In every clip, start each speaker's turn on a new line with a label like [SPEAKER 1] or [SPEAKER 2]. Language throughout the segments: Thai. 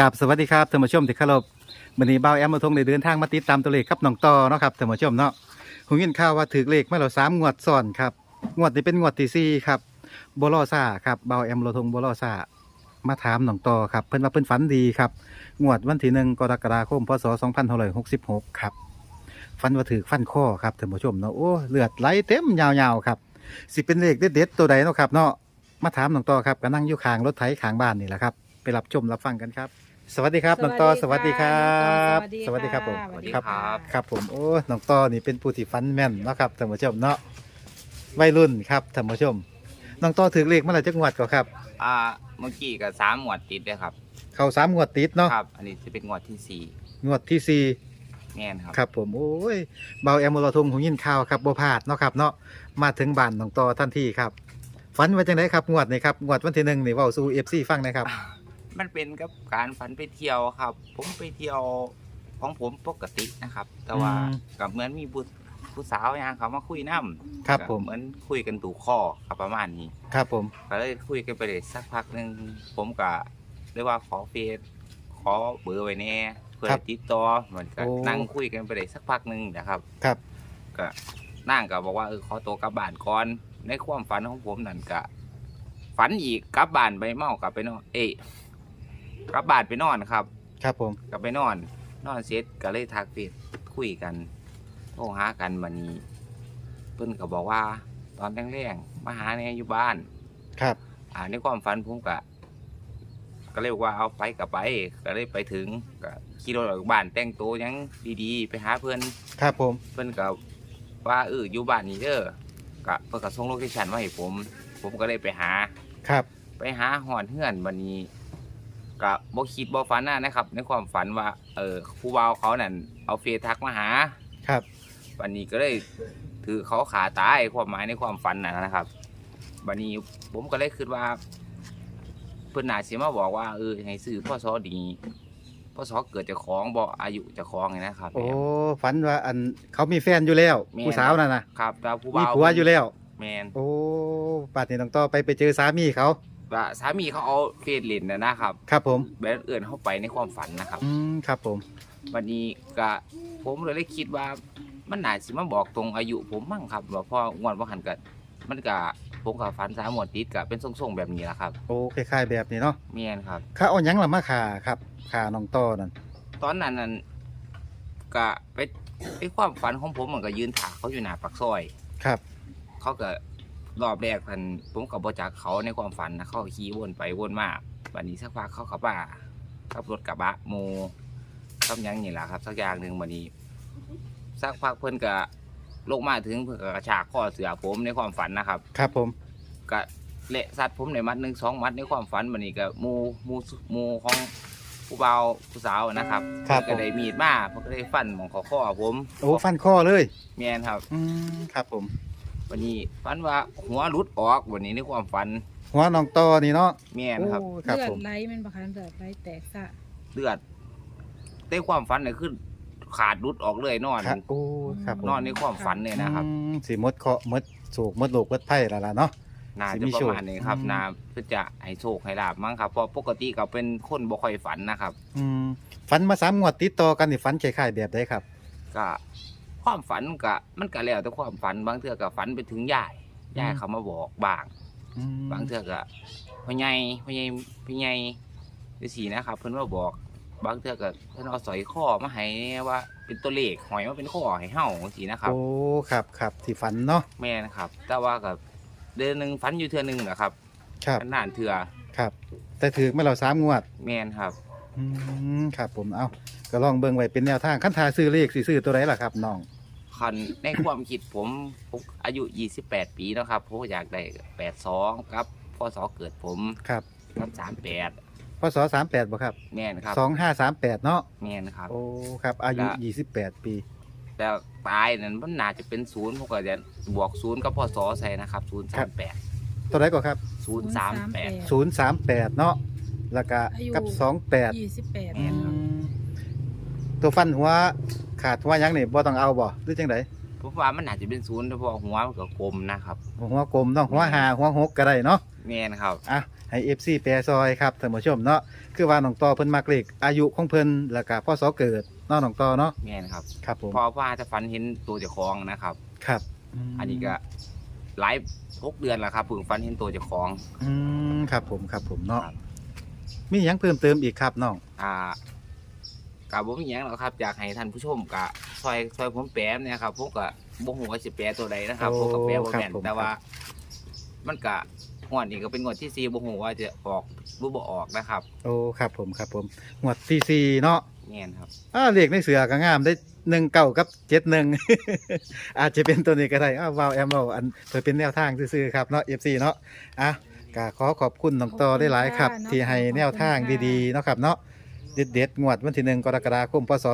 [SPEAKER 1] กับสวัสดีครับท่านผู้ชมที่เคารพวันนี้บ่าวแอมมาทงได้เดินทางมาติดตามตัวเลขครับน้องต่อเนาะครับท่านผู้ชมเนาะผมยินข่าวว่าถือเลขมาแล้วสามงวดซ้อนครับงวดนี้เป็นงวดที่สี่ครับบลอซ่าครับบ่าวแอมโลทงบลอซ่ามาถามน้องต่อครับเพิ่นว่าเพิ่นฝันดีครับงวดวันที่หนึ่งกรกฎาคมพศ2566ครับฟันว่าถือฟันข้อครับท่านผู้ชมเนาะโอ้เลือดไหลเต็มยาวๆครับสิเป็นเลขเด็ดๆตัวใดเนาะครับเนาะมาถามน้องต่อครับก็นั่งอยู่ข้างรถไถข้างบ้านนี่แหละครับไปรับชมรับฟังกันครับ สวัสดีครับน้องต่อสวัสดีครับ
[SPEAKER 2] สวัสดีค่ะ
[SPEAKER 1] ผม
[SPEAKER 2] สวัสดี
[SPEAKER 1] ครับ
[SPEAKER 2] ค่ะ
[SPEAKER 1] ครับผมโอ้น้องต่อนี่เป็นผู้ที่ฟันแม่นเนาะครับท่านผู้ชมเนาะวัยรุ่นครับท่านผู้ชมน้องต่อถือเลขมาแล้วจักงวดก็ครับ
[SPEAKER 3] อ่าเมื่อกี้ก็สามหมวดติดเลยครับ
[SPEAKER 1] เข้าสามงวดติดเนาะ
[SPEAKER 3] ครับ อันนี้จะเป็นงวดที่สี่
[SPEAKER 1] งวดที่สี่
[SPEAKER 3] แม่นครับ
[SPEAKER 1] ครับผมโอ้ยเบาแอมโมลทงหงยินข่าวครับบ่พลาดเนาะครับเนาะมาถึงบ้านน้องต่อทันทีครับฝันว่าจังไดครับงวดนี่ครับงวดวันที่หนึ่งนี่เว้าสู่ FC ฟังหนะครับ
[SPEAKER 3] มันเป็นกับการฝันไปเที่ยวครับ ผมไปเที่ยวของผมปกตินะครับ แต่ว่า
[SPEAKER 1] อืม
[SPEAKER 3] กับเหมือนมีผู้ผู้สาวอย่างเขามาคุยน้ำ
[SPEAKER 1] ครับผม
[SPEAKER 3] เหมือนคุยกันถูกข้อครับประมาณนี้
[SPEAKER 1] ครับผม
[SPEAKER 3] ก็เลยคุยกันไปเลยสักพักหนึ่งผมก็เรียกว่าขอเฟซขอเบอร์ไว้แน่เพื่อติดต่อเหมือนกันนั่งคุยกันไปเลยสักพักหนึ่งนะครับ
[SPEAKER 1] ครับ
[SPEAKER 3] ก็นั่งก็บอกว่าเออขอตัวกลับบ้านก่อนในความฝันของผมนั่นก็ฝันอีกกลับบ้านไปเมากลับไปนอนเอย กลับบ้านไปนอนครับ
[SPEAKER 1] ครับผม
[SPEAKER 3] กลับไปนอน นอนเสร็จก็เลยทักเฟซคุยกันโทรหากันวันนี้ เพิ่นก็บอกว่า ตอนแรงๆมาหาเนี่ยอยู่บ้าน
[SPEAKER 1] ครับ
[SPEAKER 3] อ่าในความฝันผมก็ก็เลยบอกว่าเอาไปกับไป ก็เลยไปถึงก็ขี่รถออกจากบ้านแต่งตัวหยังดีๆ ไปหาเพื่อน
[SPEAKER 1] ครับผม
[SPEAKER 3] เพิ่นก็ว่าเอออยู่บ้านนี้เด้อก็เพิ่นก็ส่งโลเคชั่นมาให้ผม ผมก็เลยไปหา
[SPEAKER 1] ครับ
[SPEAKER 3] ไปหาหอนเฮือนวันนี้ ก็บ่คิดบ่ฝันนะนะครับ ในความฝันว่า เออผู้บ่าวเขานั่นเอาเฟซทักมาหา
[SPEAKER 1] ครับ
[SPEAKER 3] วันนี้ก็เลยถือเขาขาตายความหมายในความฝันน่ะนะครับวันนี้ผมก็เลยคิดว่า เพิ่นน่าสิมาบอกว่าเออให้ซื้อพ่อซอดีพ่อซอเกิดเจากของบ่อายุเจากของไงนะครับ
[SPEAKER 1] โอ้ฝันว่าอันเขามีแฟนอยู่แล้ว
[SPEAKER 3] แม่
[SPEAKER 1] ผู้สาวนั่นน่ะ
[SPEAKER 3] ครับแต่ผู้
[SPEAKER 1] มี
[SPEAKER 3] บ่าว
[SPEAKER 1] ผัวอยู่แล้ว
[SPEAKER 3] แมน
[SPEAKER 1] โอ้ป่านนี้น้องต่อไปไปเจอสามีเขา
[SPEAKER 3] ว่าสามีเขาเอาเฟซเล่นนะนะครับ
[SPEAKER 1] ครับผม
[SPEAKER 3] แบบเอื่นเข้าไปในความฝันนะครับ
[SPEAKER 1] อืมครับผม
[SPEAKER 3] วันนี้ก็ผมเลยได้คิดว่ามันน่าสิมาบอกตรงอายุผมมั่งครับว่าพองวดว่าหันกันมันก็ผมกับฝันสามหมวดติดกับเป็นทรงๆแบบนี้แหละครับ
[SPEAKER 1] โอ้คล้ายๆแบบนี้เนาะ
[SPEAKER 3] เมียนครับ
[SPEAKER 1] ข้าเอาหยังล่ะมาขาครับขาน้องต่อนั่น
[SPEAKER 3] ตอนนั้นนั้นก็ไปไปความฝันของผมมันก็ยืนถาเขาอยู่หน้าปากซอย
[SPEAKER 1] ครับ
[SPEAKER 3] เขาก็ รอบแรกพันผมกับบจากเขาในความฝันนะเขาก็ขี่วนไปวนมาวันนี้สักพักเขาขับป่าขับรถกระบะโมขับหยังนี่แหละครับ สักอย่างหนึ่งวันนี้สักพักเพิ่นก็ลงมาถึงเพิ่นก็กระชากข้อเสือผมในความฝันนะครับ
[SPEAKER 1] ครับผม
[SPEAKER 3] ก็เละสัตว์ผมในมัดหนึ่งสองมัดในความฝันวันนี้ก็หมูหมูหมูของผู้เบาวผู้สาวนะครับ
[SPEAKER 1] ครับ
[SPEAKER 3] เพิ่นก็ได้มีดมาเพิ่นก็ได้ฟันหมองคอข้อผม
[SPEAKER 1] โอ้ฟันข้อเลย
[SPEAKER 3] แม่นครับ
[SPEAKER 1] อืมครับผม
[SPEAKER 3] วันนี้ฝันว่าหัวหลุดออกวันนี้ในความฝัน
[SPEAKER 1] หัวน้องต่อนี่เนาะ
[SPEAKER 3] แม่นครับ
[SPEAKER 1] โอ้ครับ
[SPEAKER 2] เลือ
[SPEAKER 1] ผ
[SPEAKER 2] ด
[SPEAKER 1] ม
[SPEAKER 2] ไหลแมันประคันเลือดไหลแตกซะ
[SPEAKER 3] เลือดในความฝันเนี่ยคือขาดหลุดออกเลยนอน
[SPEAKER 1] ครับโอ้ครับผม
[SPEAKER 3] นอนในความฝันเนี่ยนะครับ
[SPEAKER 1] อืมสิมดเคาะมดสูกมดโลกมดไพ่แล้วล่ะเนาะ
[SPEAKER 3] น่า
[SPEAKER 1] สิ
[SPEAKER 3] จะ
[SPEAKER 1] มี
[SPEAKER 3] ป
[SPEAKER 1] โช
[SPEAKER 3] ระ
[SPEAKER 1] ค
[SPEAKER 3] มาณนี้ครับ
[SPEAKER 1] อืม
[SPEAKER 3] น่าเพื่อจะให้โชคให้ลาบมั้งครับเพราะปกติก็เป็นคนบ่ค่อยฝันนะครับ
[SPEAKER 1] อืมฝันมาสามงวดติดต่อกันนี่ฝันคล้ายๆแบบใดครับ
[SPEAKER 3] ก็ ความฝันก็มันก็แล้วแต่ความฝันบางเทื่อก็ฝันไปถึงยายยายเขามาบอกบ้าง
[SPEAKER 1] อืม
[SPEAKER 3] บางเทื่อก็พ่อใหญ่พ่อใหญ่พี่ใหญ่ฤาษีนะครับ เพิ่นมาบอก บางเทื่อก็เพิ่นเอาสร้อยคอมาให้ว่าเป็นตัวเลขหอยมาเป็นข้อให้เฮาจังซี่นะครับ
[SPEAKER 1] โอ้ครับครับที่ฝันเนาะ
[SPEAKER 3] แม่นะครับ แต่ว่าก็เดือนหนึงฝันอยู่เทื่อหนึงนะครับ
[SPEAKER 1] ครับ
[SPEAKER 3] นานๆเทื่อ
[SPEAKER 1] ครับ แต่ถือมาเราสามงวด
[SPEAKER 3] แม่นครับ
[SPEAKER 1] อืมครับผมเอาก็ลองเบิ่งไว้เป็นแนวทางคันทาซื้อเลขสิซื้อตัวไหนล่ะครับน้อง
[SPEAKER 3] คันในความคิดผมผมอายุ 28 ปีเนาะครับผมอยากได้ 82 ครับพศเกิดผม
[SPEAKER 1] ครับ
[SPEAKER 3] ครับ38
[SPEAKER 1] พศสามแปดบ่ครับ
[SPEAKER 3] แม่นครับ
[SPEAKER 1] สองห้าสามแปดเนาะ
[SPEAKER 3] แม่นครับ
[SPEAKER 1] โอ้ครับ อายุ
[SPEAKER 3] ละ
[SPEAKER 1] ยี่สิบแปดปี
[SPEAKER 3] แต่ตายนั้นมันน่าจะเป็นศูนย์ผมก็จะบวกศูนย์กับพศใส่นะครับศูนย์สามแปด
[SPEAKER 1] ตัวไหนก็ครับ
[SPEAKER 3] ศูนย์สามแปด
[SPEAKER 1] ศูนย์สามแปดเนาะแล้วก็กับสองแปด
[SPEAKER 2] ยี่สิบแปด
[SPEAKER 3] แม่นครับ
[SPEAKER 1] ตัวฟันหัวขาดหัวหยังนี่บ่ต้องเอาบ่หรือจังได
[SPEAKER 3] ผมว่ามันอาจจะเป็นศูนย์เพราะว่าหัวมันก็กลมนะครับ
[SPEAKER 1] หัวกลมเนาะหัวหาหัวหกก็ได้เนาะ
[SPEAKER 3] แม่นครับ
[SPEAKER 1] อะให้ FC แปรซอยครับท่านผู้ชมเนาะคือว่าน้องต่อเพิ่นมักเลขอายุของเพิ่นแล้วก็พศเกิดเนาะน้องต่อเนาะ
[SPEAKER 3] แม่นครับ
[SPEAKER 1] ครับผม
[SPEAKER 3] เพอว่าจะฝันเห็นตัวเจ้าของนะครับ
[SPEAKER 1] ครับม
[SPEAKER 3] อันนี้ก็หลายหกเดือนแล้วครับเพิ่งฝันเห็นตัวเจ้าของ
[SPEAKER 1] อืมครับผมครับผมเนาะ
[SPEAKER 3] ครับ
[SPEAKER 1] มีหยังเพิ่มเติมอีกครับน้อง
[SPEAKER 3] อ่า กับบ่มีหยังหรอกครับอยากให้ท่านผู้ชมกะซอยซอยผมแปมเนี่ยครับผมก็บ่ฮู้ว่าสิแปลตัวใดนะครับผมก็แปลบ่แม่นแต่ว่า มันก็งวดนี้ก็เป็นงวดที่สี่บ่ฮู้ว่าจะออกหรือบ่ออกนะครับ
[SPEAKER 1] โอ้ครับผมครับผมงวดที่สี่เนาะ
[SPEAKER 3] แม่นครับ
[SPEAKER 1] อ้าเลขในเสือก็งามได้หนึ่งเก้ากับเจ็ดหนึ่ง อาจจะเป็นตัวนี้ก็ได้อ้าววาวแอมเราอันเพื่อเป็นแนวทางซื่อๆครับเนาะ FC เนาะอะก็ขอขอบคุณน้องต่อได้หลายครับ ที่ให้แนวทางดีๆเนาะครับเนาะ เด็ดๆงวดวันที่หนึ่งกรกฎาคมพศ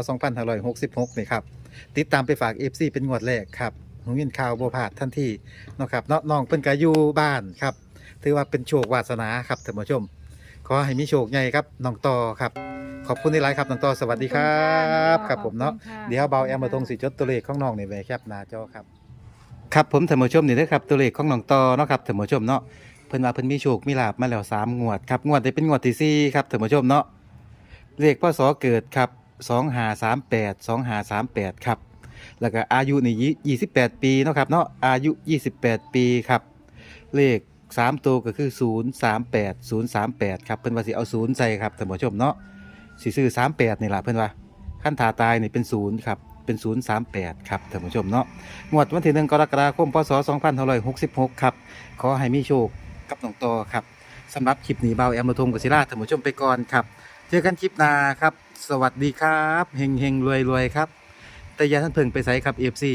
[SPEAKER 1] 2566นี่ครับติดตามไปฝาก FC เป็นงวดแรกครับหงยินข่าวโบพลาดทันทีเนาะครับเนาะน้องเพิ่นก็อยู่บ้านครับถือว่าเป็นโชควาสนาครับท่านผู้ชม ขอให้มีโชคใหญ่ครับน้องต่อครับ ขอบคุณที่ไลฟ์ครับน้องต่อสวัสดีครับครับผมเนาะ เดี๋ยวเบาแอมมาตรงสีจดตัวเลขของน้องนี่ไว้ครับหน้าจอครับ ครับผมท่านผู้ชมนี่เด้อครับตัวเลขของน้องต่อเนาะครับท่านผู้ชมเนาะเพิ่นว่าเพิ่นมีโชคมีลาบมาแล้วสามงวดครับงวดนี้เป็นงวดที่สี่ครับท่านผู้ชมเนาะ เลขพศเกิดครับ2538 2538ครับ แล้วก็อายุนี่ยี่28ปีเนาะครับเนาะอายุ28ปีครับ เลขสามตัวก็คือ038 038ครับเพิ่อนว่าสิเอา0ใส่ครับท่านผู้ชมเนาะสิซื้อ38นี่แหละเพิ่อนว่าขั้นถาตายนี่เป็นศูนย์ครับเป็นศูนย์สามแปดครับท่านผู้ชมเนาะงวดวันที่หนึ่งกรกฎาคมพศสองพันหกสิบหกครับขอให้มีโชคกับน้องต่อครับสำหรับคลิปนี้เบาแอมระทงกศิราท่านผู้ชมไปก่อนครับ เจอกันคลิปหน้าครับ สวัสดีครับเฮงเฮงรวยรวยครับ แต่ยาท่านเพิ่งไปใส่ครับเอฟซี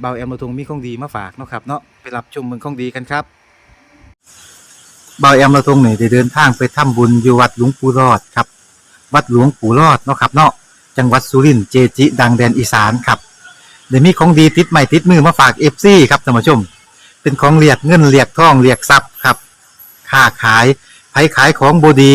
[SPEAKER 1] เบาแอมระทงมีของดีมาฝากเนาะครับเนาะไปรับชมเมืองของดีกันครับเบาแอมระทงเนี่ได้เดินทางไปทำบุญอยู่วัดหลวงปู่รอดครับ วัดหลวงปู่รอดเนาะครับเนาะจังหวัดสุรินทร์เจจิ ดังแดนอีสานครับเดี๋ยวมีของดีติดใหม่ติดมือมาฝากเอฟซีครับท่านผู้ชม เป็นของเรียกเงินเรียกทองเรียกทรัพย์ครับ ค้าขายไผขายของบดี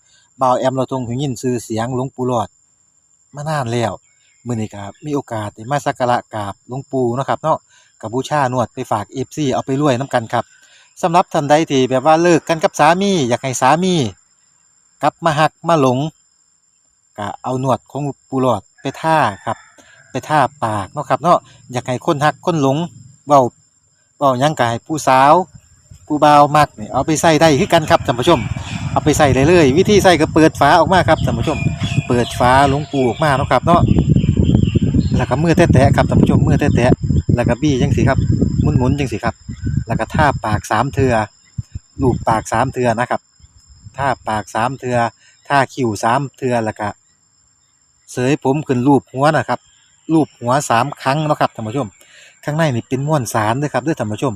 [SPEAKER 1] บ่าวแอมเราทรงหูยินชื่อเสียงหลวงปู่หลอดมานานแล้วมื้อนี้ก็มีโอกาสได้มาสักการะกราบหลวงปู่เนาะครับเนาะกับบูชานวดไปฝาก FC เอาไปรวยนํกันครับสำหรับท่านใดที่แบบว่าเลิกกันกับสามีอยากให้สามีกลับมาหักมาหลงก็เอาหนวดของปูหลอดไปท่าครับ ไปท่าปากเนาะครับเนาะอยากให้คนหักคนหลงเว้าเว้ายังก็ให้ผู้สาว ผู้บ่าวมักนี่เอาไปใส่ได้คือกันครับท่านผู้ชม เอาไปใส่ได้เลย วิธีใส่ก็เปิดฝาออกมาครับท่านผู้ชม เปิดฝาหลวงปูออกมาเนาะครับเนาะแล้วก็มือแตะๆครับท่านผู้ชมมือแตะๆแล้วก็บี้จังสิครับหมุนๆจังสิครับ แล้วก็ท่าปากสามเทือลูบปากสามเทือนะครับท่าปากสามเทือท่าคิ้วสามเทือแล้วก็เสยผมขึ้นรูปหัวนะครับรูปหัวสามครั้งเนาะครับท่านผู้ชม ข้างในนี่เป็นม้วนสารด้อครับด้อท่านผู้ชม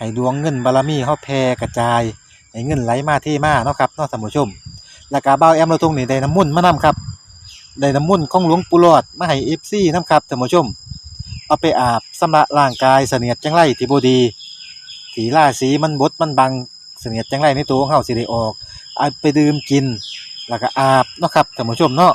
[SPEAKER 1] ให้ดวงเงินบารมีเฮาแผ่กระจายให้เงินไหลมาเทมาเนาะครับเนาะท่านผู้ชม แล้วก็บ่าแอมเราตรงนี้ได้น้ำมุ่นมานํครับได้น้ำมุ่นของหลวงปู่หลอดมาให้ FC นํครับท่านผู้ชม เอาไปอาบสำระร่างกายเสนียดจังไรที่บดีสีราสีมันบดมันบังเสนียดจังไรในตัวของเฮาสิได้ออกเอาไปดื่มกิน แล้วก็อาบเนาะครับท่านผู้ชมเนาะ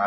[SPEAKER 4] า